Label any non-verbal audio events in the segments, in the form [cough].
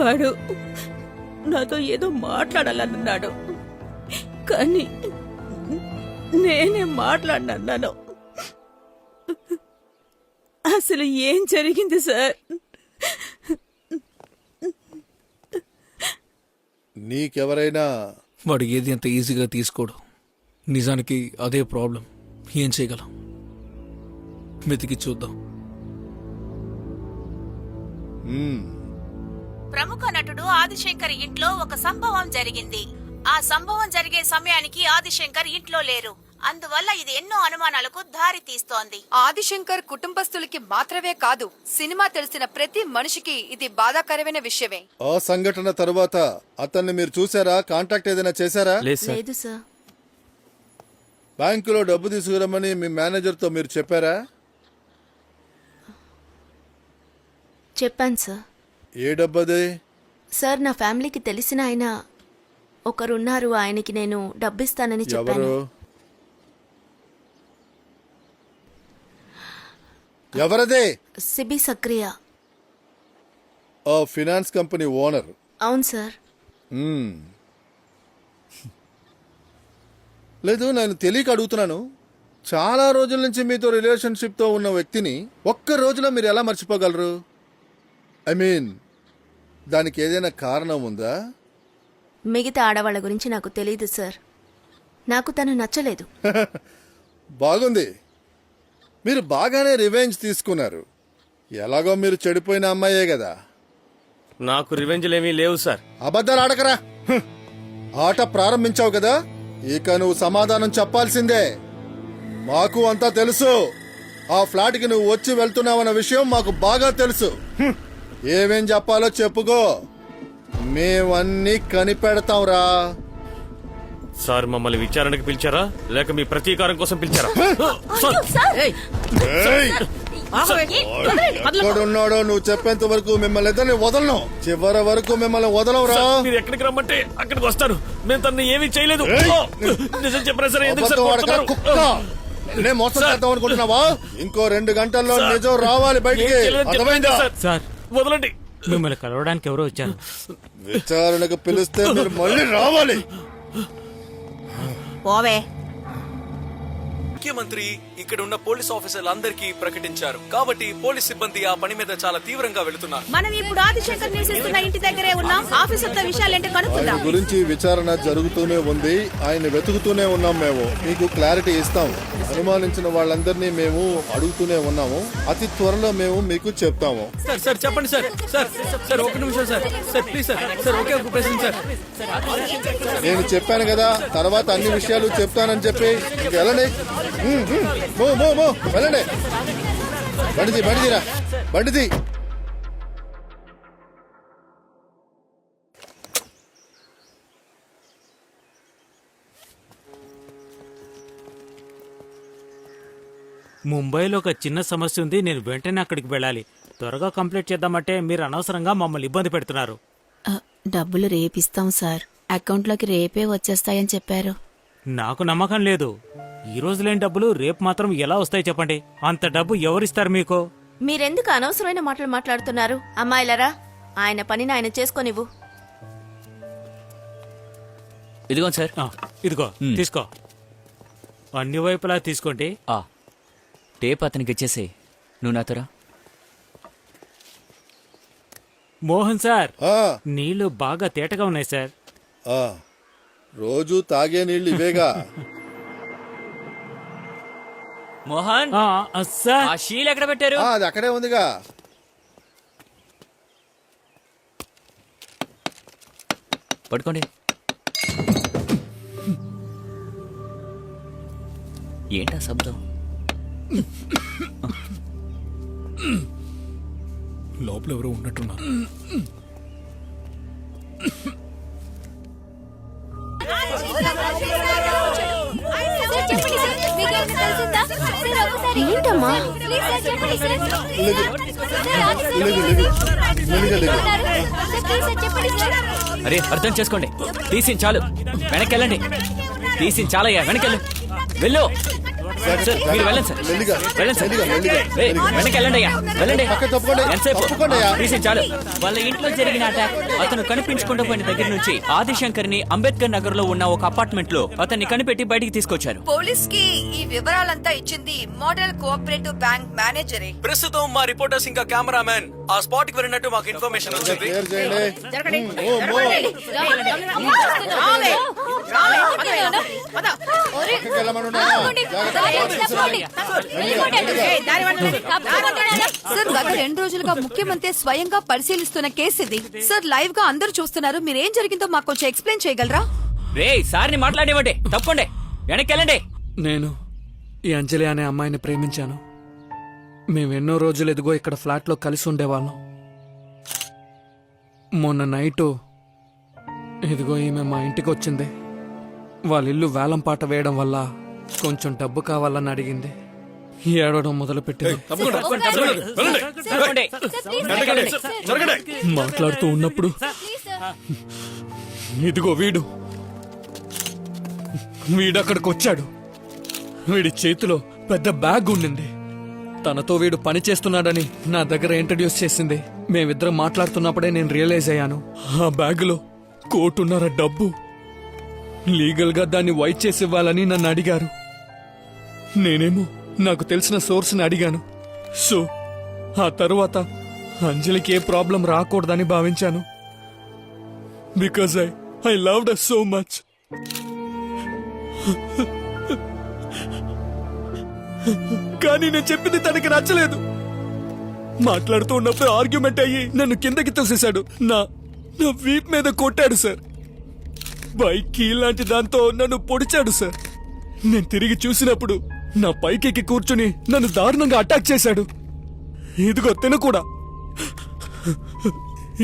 వాడు నాతో ఏదో మాట్లాడాలన్నాడు. కానీ నేనే మాట్లాడినన్నాను. అసలు ఏం జరిగింది సార్? నీకెవరైనా వాడు ఏది అంత ఈజీగా తీసుకోడు. నిజానికి అదే ప్రాబ్లం. ఏం చేయగలం? వెతికి చూద్దాం. ప్రముఖ నటుడు ఆదిశంకర్ ఇంట్లో ఒక సంభవం జరిగింది. ఆ సంభవం జరిగే సమయానికి ఆదిశంకర్ ఇంట్లో లేరు. అందువల్ల ఇది ఎన్నో అనుమానాలకు దారి తీస్తోంది. ఆదిశంకర్ కుటుంబస్తులకి మాత్రమే కాదు సినిమా తెలిసిన ప్రతి మనిషికి ఇది బాధాకరమైన విషయమే. ఆ సంఘటన తరువాత అతన్ని మీరు చూసారా కాంటాక్ట్ ఏదైనా చేశారా? లేదు సార్. లేదు సార్. బ్యాంకులో డబ్బు తీసుకురమ్మని మీ మేనేజర్తో మీరు చెప్పారా? చెప్పాను సార్. ఏ డబ్బు అది సార్ నా ఫ్యామిలీకి తెలిసిన ఆయన ఒకరున్నారు. ఆయనకి నేను డబ్బిస్తానని చెప్పాను. ఎవరు? ఎవరదే? సిబి సక్రియ. ఆ ఫినాన్స్ కంపెనీ ఓనర్. అవును సార్. మ్మ్. లేదు నేను తెలియక అడుగుతున్నాను. చాలా రోజుల నుంచి మీతో రిలేషన్షిప్తో ఉన్న వ్యక్తిని ఒక్క రోజులో మీరు ఎలా మర్చిపోగలరు? ఐ మీన్ దానికి ఏదైనా కారణం ఉందా? మిగతా ఆడవాళ్ళ గురించి నాకు తెలియదు సార్. నాకు తను నచ్చలేదు. [laughs] బాగుంది. మీరు బాగానే రివెంజ్ తీసుకున్నారు. ఎలాగో మీరు చెడిపోయిన అమ్మాయే కదా. నాకు రివెంజ్లు ఏమీ లేవు సార్. అబద్ధాలు ఆడకరా. [laughs] ఆట ప్రారంభించావు కదా. ఇక నువ్వు సమాధానం చెప్పాల్సిందే. మాకు అంతా తెలుసు. ఆ ఫ్లాట్కి నువ్వు వచ్చి వెళ్తున్నావన్న విషయం మాకు బాగా తెలుసు. [laughs] ఏమేం చెప్పాలో చెప్పుకో. మేమన్నీ కనిపెడతాంరా. సార్ మమ్మల్ని విచారణకు పిలిచారా? లేక మీ ప్రతీకారం కోసం పిలిచారా? సార్! ఏయ్! ఎక్కడున్నాడో నువ్వు చెప్పేంత వరకు మిమ్మల్ని ఇద్దరిని వదలను. చివరి వరకు మిమ్మల్ని వదలవురా. మీరు ఎక్కడికి రమ్మంటే అక్కడికి వస్తాను మేము తనని ఏమీ చేయలేదు! నిజం చెప్పరా సార్? ఎందుకు సార్ నేను మోసం. చేద్దాం అనుకుంటున్నావా? ఇంకో రెండు గంటల్లో. నిజం రావాలి బయటికి. సార్. వదలండి. మిమ్మల్ని కలవడానికి ఎవరో వచ్చారు. విచారణకు పిలిస్తే మీరు మళ్ళీ రావాలి. పోవే. ముఖ్యమంత్రి ఇక్కడ ఉన్న పోలీస్ ఆఫీసర్లందరికీ ప్రకటించారు. కాబట్టి పోలీస్ సిబ్బంది ఆ పని మీద చాలా తీవ్రంగా వెళుతున్నారు. మనం ఇప్పుడు ఆదిశంకర్ నివసిస్తున్న ఇంటి దగ్గరే ఉన్నాం. ఆఫీసర్తో విషయాలేంటో ఆయన కనుక్కుందాం గురించి విచారణ జరుగుతూనే ఉంది. ఆయన వెతుకుతూనే ఉన్నాం మేము. మీకు క్లారిటీ ఇస్తాం. అనుమానించిన వాళ్ళందరినీ మేము అడుగుతూనే ఉన్నాము. అతి త్వరలో మేము మీకు చెప్తాము. సార్ సార్ చెప్పండి సార్. సార్ సార్ ఒక నిమిషం sir. Sir please sir. Sir ఒకే ఒక ప్రశ్న సార్. నేను చెప్పాను కదా తర్వాత అన్ని విషయాలు చెప్తానని చెప్పి. ఇంక ఉమ్, ఉమ్. మో మో మో. వెళ్ళండి. బండిది బండిదిరా. బండిది. ముంబైలో ఒక చిన్న సమస్య ఉంది. నేను వెంటనే అక్కడికి వెళ్ళాలి. త్వరగా కంప్లీట్ చేద్దామంటే మీరు అనవసరంగా మమ్మల్ని ఇబ్బంది పెడుతున్నారు. ఆ, డబ్బులు రేపిస్తాం సార్. అకౌంట్లోకి రేపే వచ్చేస్తాయని చెప్పారు. నాకు నమ్మకం లేదు. ఈ రోజు లేని డబ్బులు రేపు మాత్రం ఎలా వస్తాయి చెప్పండి? అంత డబ్బు ఎవరిస్తారు మీకు? మీరెందుకు అనవసరమైన మాటలు మాట్లాడుతున్నారు? అమ్మాయిలరా ఆయన పనిని ఆయన చేసుకోనివ్వు. ఇదిగోండి సార్. ఆ, ఇదిగో తీసుకో. అన్ని వైపులా తీసుకోండి. ఆ టేప్ అతనికి ఇచ్చేసి నువ్వు నాతోరా మోహన్ సార్ ఆ, నీళ్ళు బాగా తేటగా ఉన్నాయి సార్. ఆ. రోజు తాగే నీళ్ళు ఇవేగా. [laughs] మోహన్ ఆ, ఆ, సార్. ఆ షీల్ ఎక్కడ పెట్టారు? ఆ, అది అక్కడే ఉందిగా. పట్టుకోండి. ఏంటా శబ్దం? లోపల ఎవరో ఉన్నట్టున్నారు. అరే అర్థం చేసుకోండి. తీసి చాలు. వెనక్కి వెళ్ళండి. తీసి చాలయ్యా వెనకెళ్ళు వెళ్ళు. వెళ్ళు సార్ మీరు వెళ్ళండి సార్ మెల్లిగా, వెళ్ళండి సార్ మెల్లిగా, మెల్లిగా, ఏయ్, మెల్లిగా. వెనక్కి వెళ్ళండి అయ్యా వెళ్ళండి పక్క తప్పుకోండి, ఎంతసేపు తప్పుకోండి అయ్యా. తీసి చాలు వాళ్ళ ఇంట్లో జరిగిన అటాక్ అతను కనిపించకుండా పోయిన దగ్గర నుంచి ఆదిశంకర్ని అంబేద్కర్ నగర్లో ఉన్న ఒక అపార్ట్మెంట్లో అతన్ని కనిపెట్టి బయటికి తీసుకొచ్చారు పోలీస్కి ఈ వివరాలంతా ఇచ్చింది మోడల్ కోఆపరేటివ్ బ్యాంక్ మేనేజరే ప్రస్తుతం మా రిపోర్టర్స్ ఇంకా కెమెరామెన్ ఆ స్పాట్కి వెళ్ళినట్టు మాకు ఇన్ఫర్మేషన్ వచ్చింది క్లియర్ చేయండి ఓ, మో. పక్కకి వెళ్ళమనున్నా. సార్ గత రెండు రోజులుగా ముఖ్యమంత్రి స్వయంగా పరిశీలిస్తున్న కేసు ఇది. సార్ లైవ్గా అందరూ చూస్తున్నారు. మీరేం జరిగిందో మాకు కొంచెం ఎక్స్ప్లెయిన్ చేయగలరా? రే సార్ని మాట్లాడేవండి తప్పండి. వెనక్కి వెళ్ళండి నేను ఈ అంజలి అనే అమ్మాయిని ప్రేమించాను. మేము ఎన్నో రోజులు ఎదుగో ఇక్కడ ఫ్లాట్లో కలిసి ఉండేవాళ్ళం. మొన్న నైటు ఇదిగో ఈమె మా ఇంటికి వచ్చింది. వాళ్ళ ఇల్లు వేలం పాట వేయడం వల్ల కొంచెం డబ్బు కావాలని అడిగింది. ఏడవడం మొదలు పెట్టింది. మాట్లాడుతూ ఉన్నప్పుడు ఇదిగో వీడు. వీడు అక్కడికి వచ్చాడు. వీడి చేతిలో పెద్ద బ్యాగ్ ఉండింది. తనతో వీడు పని చేస్తున్నాడని నా దగ్గర ఇంట్రడ్యూస్ చేసింది. మేమిద్దరం మాట్లాడుతున్నప్పుడే నేను రియలైజ్ అయ్యాను. ఆ బ్యాగులో కోటున్నర డబ్బు. లీగల్గా దాన్ని వైట్ చేసి ఇవ్వాలని నన్ను అడిగారు. నేనేమో నాకు తెలిసిన సోర్స్ని అడిగాను. సో ఆ తరువాత అంజలికి ఏ ప్రాబ్లం రాకూడదని భావించాను. Because I I love so much కానీ నేను చెప్పింది తనకి నచ్చలేదు. మాట్లాడుతూ ఉన్నప్పుడు ఆర్గ్యుమెంట్ అయ్యి నన్ను కిందకి తోసేశాడు. నా నా వీప్ మీద కొట్టాడు సార్ బైక్ కీ లాంటి దాంతో నన్ను పొడిచాడు సార్ నేను తిరిగి చూసినప్పుడు నా పైకెక్కి కూర్చుని నన్ను దారుణంగా అటాక్ చేశాడు. ఇదిగో తిన కూడా.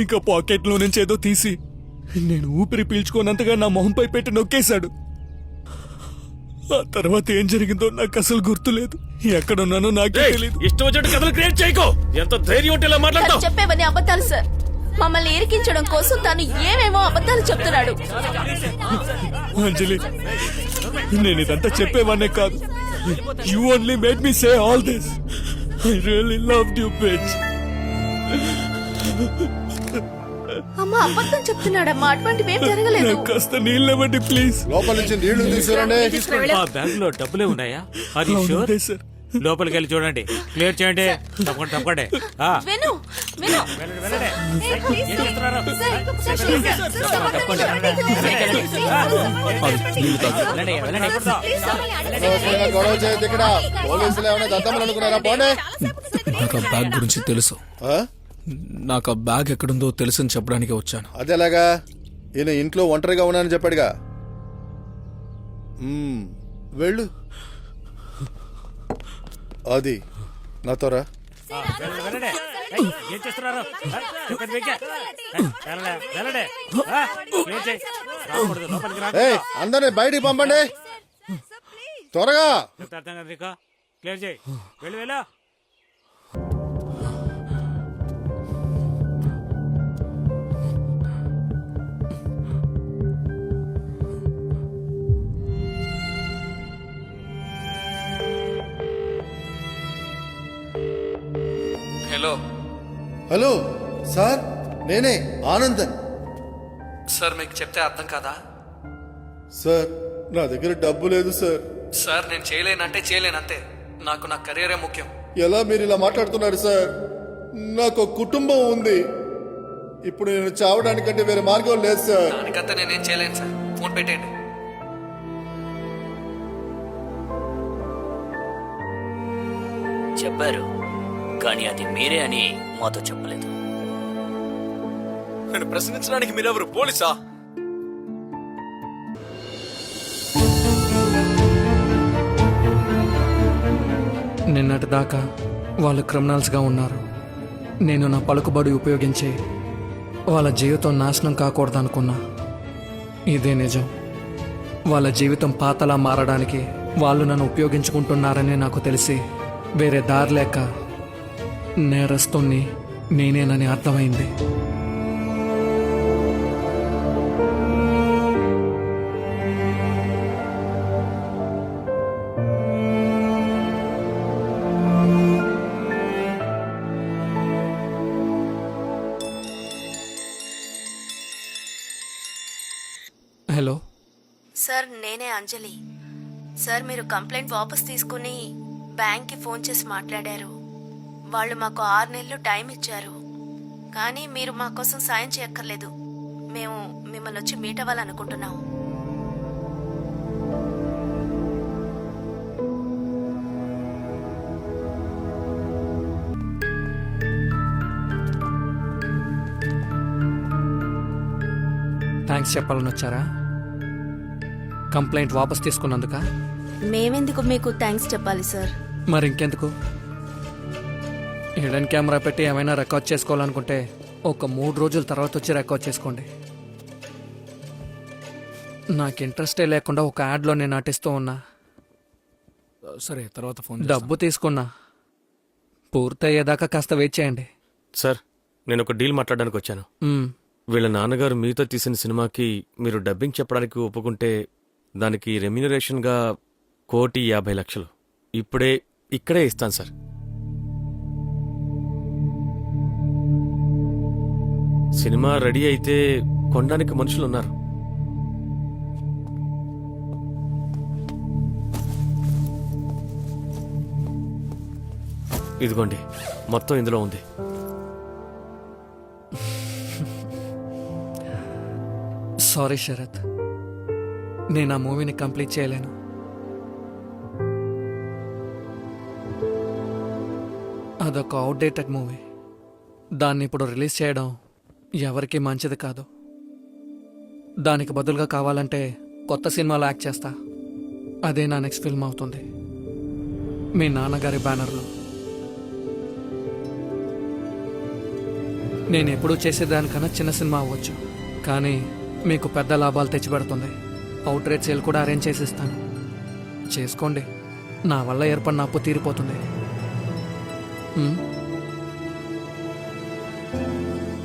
ఇంకా పాకెట్లో నుంచి ఏదో తీసి నేను ఊపిరి పీల్చుకోనంతగా నా మొహంపై పెట్టి నొక్కేశాడు. ఆ తర్వాత ఏం జరిగిందో నాకు అసలు గుర్తులేదు. ఎక్కడున్నానో నాకే తెలియదు ఇష్టం వచ్చినట్టు కథలు క్రియేట్ చేయకో. ఎంత ధైర్యం ఉంటే ఇలా మాట్లాడతావు? చెప్పేవన్నీ అబద్ధాలు సార్. మమ్మల్ని ఇరికించడం కోసం తను ఏమేమో అబద్ధాలు చెప్తున్నాడు. అంజలి నేను ఇదంతా చెప్పేవానే కాదు. You only made me say all this I really love you page అమ్మ అబద్ధం చెప్తున్నాడమ్మా. అటువంటివి ఏం జరగలేదు కాస్త నీళ్ళవండి ప్లీజ్ లోపల నుంచి నీళ్ళు తీసుకురండి. ఆ బ్యాగ్లో డబ్బులే ఉన్నాయా? అది షూర్ సార్ లోపలికి వెళ్ళి చూడండి క్లియర్ చేయండి తప్పకుండా తప్పకండి ఆ, విను విను వెళ్ళండి, వెళ్ళండి. ఏం చేస్తున్నారు? వెళ్ళండి, వెళ్ళండి. అనవసరంగా గొడవ చేయొద్దు ఇక్కడ పోలీసులు ఏమైనా దద్దమ్మలు అనుకున్నారా పోండి నాకు ఆ బ్యాగ్ గురించి తెలుసు ఆ? నాకు ఆ బ్యాగ్ ఎక్కడుందో తెలుసని చెప్పడానికి వచ్చాను అదెలాగా ఈయన ఇంట్లో ఒంటరిగా ఉన్నానని చెప్పాడుగా మ్మ్, వెళ్ళు అది. నాతో రా ఏం చేస్తున్నారు? అందరిని బయటికి పంపండి. త్వరగా? క్లియర్ చేయి. వెళ్ళి వెళ్ళు. హలో. హలో సార్ నేనే ఆనందన్. సార్ మీకు చెప్తే అర్థం కాదా? సార్ నా దగ్గర డబ్బు లేదు సార్. సార్ నేను చేయలేనంటే చేయలేనంతే. నాకు నా కెరీరే ముఖ్యం. ఎలా మీరు ఇలా మాట్లాడుతున్నారు సార్? నాకు ఒక కుటుంబం ఉంది. ఇప్పుడు నేను చావడానికంటే వేరే మార్గం లేదు సార్. దానికంతా నేనేం చేయలేను సార్. ఫోన్ పెట్టేయండి. చెప్పారు. కానీ అది మీరే అని మాతో చెప్పలేదు. నేను ప్రశ్నించడానికి మీరెవరు? పోలీసా? నిన్నటి దాకా వాళ్ళు క్రిమినల్స్గా ఉన్నారు. నేను నా పలుకుబడి ఉపయోగించి వాళ్ళ జీవితం నాశనం కాకూడదనుకున్నా. ఇదే నిజం. వాళ్ళ జీవితం పాతలా మారడానికి వాళ్ళు నన్ను ఉపయోగించుకుంటున్నారని నాకు తెలిసి వేరే దారి లేక నేరస్తుణ్ణి నేనేనని అర్థమైంది. హలో. సార్ నేనే అంజలి. సార్ మీరు కంప్లైంట్ వాపస్ తీసుకుని బ్యాంక్కి ఫోన్ చేసి మాట్లాడారు. వాళ్ళు మాకు ఆరు నెలలు టైం ఇచ్చారు. కానీ మీరు మా కోసం సాయం చేయక్కర్లేదు. మేము మిమ్మల్ని వచ్చి మీట్ అవ్వాలనుకుంటున్నాం థ్యాంక్స్ చెప్పాలని వచ్చారా కంప్లైంట్ వాపస్ తీసుకున్నందుక? మేమెందుకు మీకు థ్యాంక్స్ చెప్పాలి సార్? మరి ఇంకెందుకు హిడెన్ కెమెరా పెట్టి ఏమైనా రికార్డ్ చేసుకోవాలనుకుంటే ఒక మూడు రోజుల తర్వాత వచ్చి రికార్డ్ చేసుకోండి. నాకు ఇంట్రెస్టే లేకుండా ఒక యాడ్లో నేను నటిస్తూ ఉన్నా. సరే తర్వాత ఫోన్ డబ్బు తీసుకున్నా. పూర్తయ్యేదాకా కాస్త వెయిట్ చేయండి. సార్ నేను ఒక డీల్ మాట్లాడడానికి వచ్చాను. మ్మ్. వీళ్ళ నాన్నగారు మీతో తీసిన సినిమాకి మీరు డబ్బింగ్ చెప్పడానికి ఒప్పుకుంటే దానికి రెమ్యూనరేషన్గా కోటి యాభై లక్షలు. ఇప్పుడే ఇక్కడే ఇస్తాను సార్. సినిమా రెడీ అయితే కొనడానికి మనుషులు ఉన్నారు ఇదిగోండి మొత్తం ఇందులో ఉంది. సారీ శరత్ నేను ఆ మూవీని కంప్లీట్ చేయలేను. అదొక అవుట్డేటెడ్ మూవీ దాన్ని ఇప్పుడు రిలీజ్ చేయడం ఎవరికీ మంచిది కాదు. దానికి బదులుగా కావాలంటే కొత్త సినిమాలో యాక్ట్ చేస్తా. అదే నా నెక్స్ట్ ఫిల్మ్ అవుతుంది. మీ నాన్నగారి బ్యానర్లో. నేను ఎప్పుడూ చేసేదానికన్నా చిన్న సినిమా అవ్వచ్చు. కానీ మీకు పెద్ద లాభాలు తెచ్చిపెడుతుంది. అవుట్ రేట్ సేల్ కూడా అరేంజ్ చేసి ఇస్తాను చేసుకోండి. నా వల్ల ఏర్పడిన అప్పు తీరిపోతుంది.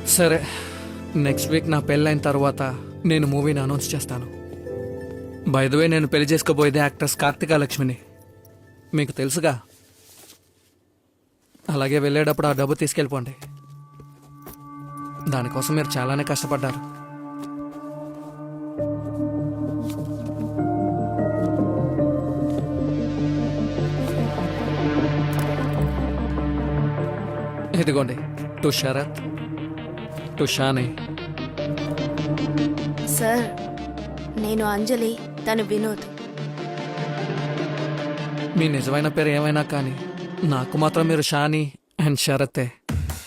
సరే నెక్స్ట్ వీక్ నా పెళ్ళైన తర్వాత నేను మూవీని అనౌన్స్ చేస్తాను. బై ద వే నేను పెళ్ళి చేసుకోబోయేది యాక్ట్రెస్ కార్తికా లక్ష్మిని. మీకు తెలుసుగా? అలాగే వెళ్ళేటప్పుడు ఆ డబ్బు తీసుకెళ్ళిపోండి. దానికోసం మీరు చాలానే కష్టపడ్డారు. ఇదిగోండి to Sharath. To Shani. Sir నేను అంజలి తను వినోద్. మీ నిజమైన పేరు ఏమైనా కానీ నాకు మాత్రం మీరు షాని అండ్ శరతే